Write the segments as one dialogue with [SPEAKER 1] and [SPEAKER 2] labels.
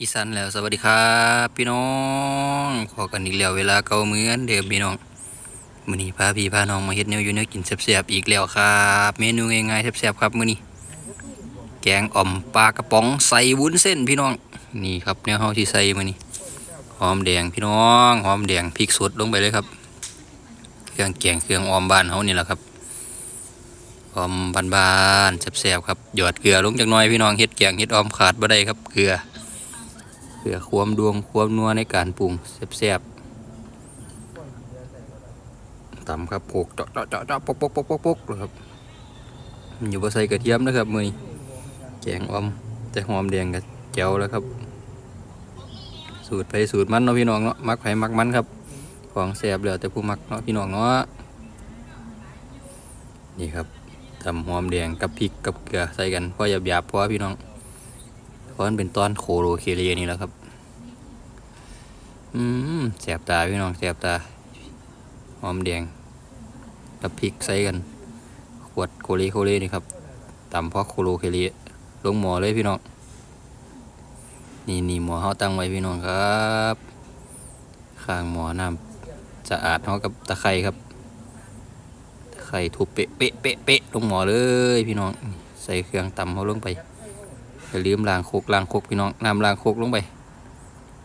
[SPEAKER 1] อีสานแล้วสวัสดีครับพี่น้องพอกันอีกแล้วเวลาเก่าเหมือนเดิมพี่น้องมื้อนี้พาพี่พาน้องมาเฮ็ดแนวอยู่แนวกินแซ่บๆอีกแล้วครับ เมนูง่ายๆแซ่บๆครับมื้อนี้แกงอ่อมปลากระป๋องใส่วุ้นเส้นพี่น้องนี่ครับแนวเฮาที่ใส่มื้อนี้หอมแดงพี่น้องหอมแดงพริกสดลงไปเลยครับ เครื่องแกงเครื่องออมบ้านเฮานี่แหละครับออมบานๆแซ่บๆครับหยอดเกลือลงจักน่อยพี่น้องเฮ็ดแกงเฮ็ดออมขาดบ่ได้ครับเกลือ พื่อความดวงความนัวในการปรุงแซ่บๆตำครับโขกเจาะเจาะเจาะเจาะปกปกปกปกปกเลยครับมันอยู่บ่ใส่กระเทียมนะครับมือนี้แกงอมแต่หอมแดงกับแจ่วแล้วครับ สูตรไปสูตรมันเนาะพี่น้องเนาะมักไผมักมันครับ ของแซ่บแล้วแต่ผู้มักเนาะพี่น้องเนาะนี่ครับตำหอมแดงกับพริกกับเกลือใส่กันพอหยาบๆพอพี่น้อง เพราะมันเป็นตอนโคโรเคเลียนี่แหละครับ อืมแสบตาพี่น้องแสบตา หอมแดงกับพริกใส่กันขวดโคเลโคเลนี่ครับตำเพราะโคโรเคเลียลงหมอเลยพี่น้อง นี่นี่หมอเขาตั้งไว้พี่น้องครับข้างหมอน้ำสะอาดเขากับตะไคร่ครับตะไคร่ทุบเป๊ะเป๊ะเป๊ะเป๊ะลงหมอเลยพี่น้อง ใส่เครื่องตำเขาลงไป อย่าลืมล้างโคกล้างโคกพี่น้องน้ำล้างโคกลงไป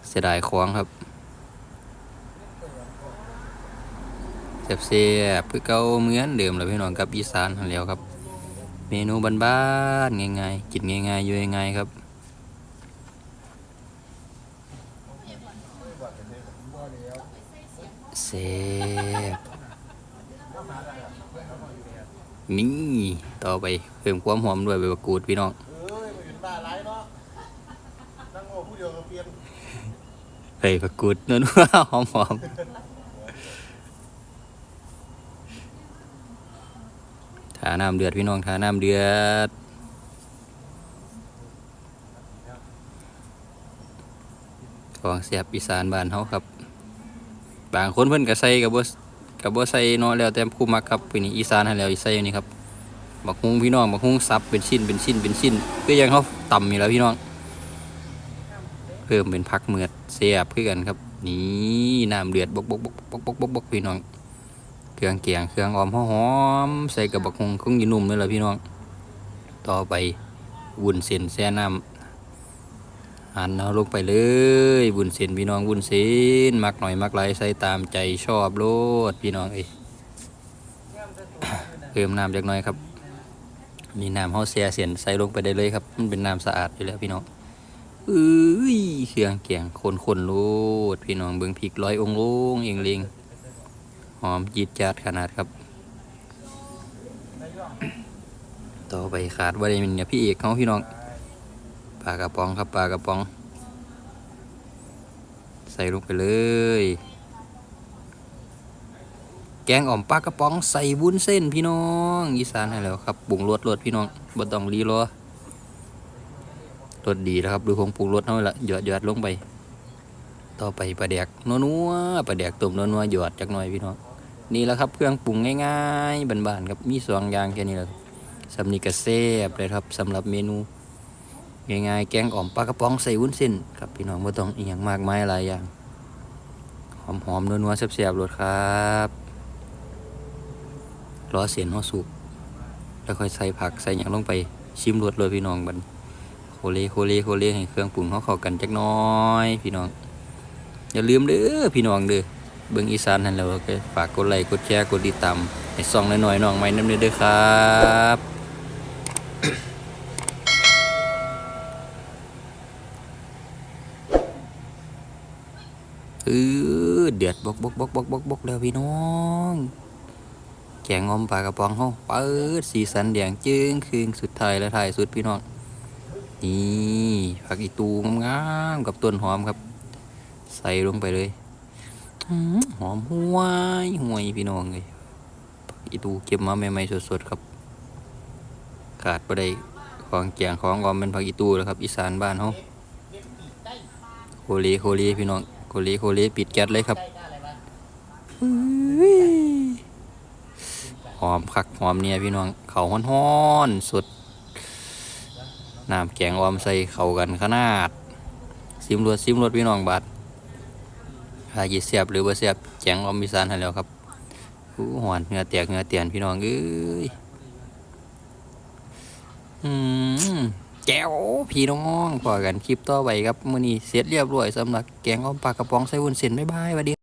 [SPEAKER 1] เสียดายของครับเสียบๆเพื่อเก่าเหมือนเดิมเลยพี่น้องกับอีสานทันแล้วครับ เมนูบ้านๆง่ายๆกินง่ายๆอยู่ง่ายๆครับเสียบนี่ ต่อไปเพิ่มความหอมด้วยใบมะกรูดพี่น้อง
[SPEAKER 2] เอ้ยมาอยู่บ้านไรเนาะนั่งโง่ ผู้เดียวก็เปลี่ยน
[SPEAKER 1] ใบมะกรูดนัวๆหอมๆทาน้ำเดือดพี่น้องทาน้ำเดือดของเสียบอีสานบ้านเฮาครับ บางคนเพิ่นก็ใส่กับบ่กับบ่ใส่เนาะแล้วแต่ผู้มักครับปีนี้อีสานให้แล้วอีใส่นี่ครับบักฮุงพี่น้องบักฮุงสับเป็นชิ้นเป็นชิ้นเป็นชิ้นคือยังเขาต่ำอยู่แล้วพี่น้อง เพิ่มเป็นพักเมือดเสียบคือกันครับ นี่น้ำเดือดบกบกบกบกบกบกบกพี่น้อง เครื่องแกงเครื่องออมหอมใส่กับบักฮุงคงยีนุ่มเลยล่ะพี่น้อง ต่อไปวุ้นเส้นแช่น้ำหั่นเอาลงไปเลยวุ้นเส้นพี่น้องวุ้นเส้นมักหน่อยมักหลใส่ตามใจชอบโลดพี่น้องเอ้ยเพิ่มน้ำจักน่อยครับ มีน้ำเฮาแช่เส้นใส่ลงไปได้เลยครับ มันเป็นน้ำสะอาดอยู่แล้วพี่น้อง เอ้ยเครื่องแกงคนคนโลดพี่น้องเบิ่งพริกร้อยองค์ลงเองเลงหอมจีดจาดขนาดครับ ต่อไปขาดว่าได้เป็นเนี่ยพี่เอกเขาพี่น้องปลากระป๋องครับปลากระป๋อง ใส่ลงไปเลย แกงอ่อมปลากระป๋องใส่วุ้นเส้นพี่น้องอีสานให้แล้วครับปรุงรสรสพี่น้องบ่ต้องรีรอ รสดีแล้วครับดูของปรุงรสเท่านั้นละหยอดหยอดลงไป ต่อไปปลาแดกนัวนัวปลาแดกต้มนัวนัวหยอดจักหน่อยพี่น้องนี่แหละครับเครื่องปรุงง่ายๆบานๆครับมีสองอย่างแค่นี้แหละครับสำนีกระเซบเลยครับสำหรับเมนูง่ายๆแกงอ่อมปลากระป๋องใส่วุ้นเส้นครับพี่น้องไม่ต้องอียงมากมายหลายอย่างหอมๆนัวๆแซ่บๆรสครับรอเสียนห่อสุกแล้วค่อยใส่ผักใส่อย่างลงไปชิมรสเลยพี่น้องบัน โคเลโคเลโคเลให้เครื่องปรุงเขาเข้ากันจักน้อย พี่น้อง อย่าลืมเด้อพี่น้องเด้อเบิ่งอีสานนั่นแล้วก็ฝากกดไลค์กดแชร์กดติดตามให้ส่องหน่อยๆน้องใหม่น้ำเด้อครับเออเดือดบกบกบกบกบกบกแล้วพี่น้องแกงอมปลากระป๋องเฮาเปิดสีสันแดงจึ้งคืนสุดท้ายและท้ายสุดพี่น้อง นี่ผักอีตูงามๆกับต้นหอมครับ ใส่ลงไปเลยหอมห่วยห่วยพี่น้องเลยผักอีตูเก็บมาใหม่ๆสดๆครับ ขาดไปได้ของแกงของออมเป็นผักอีตูแล้วครับ อีสานบ้านเฮาโคเลโคเลพี่น้องโคเลโคเลปิดแก๊สเลยครับหอมคักหอมเนี่ยพี่น้องเขาวฮ้อนๆสด น้ำแกงออมใส่เข้ากันขนาดซิมรวดซิมรวดพี่น้องบาดหาจีเสียบหรือบ่เสียบแจงออมอีสานให้แล้วครับอู้หอนเหงือแตกเงือเตียนพี่น้องเอ้ยอืมแจ๋วพี่น้องพอกันคลิปต่อไปครับมื้อนี้เสร็จเรียบร้อยสำหรับแกงอ้อมปลากระป๋องใส่วุ้นเส้นบ๊ายบายสวัสดี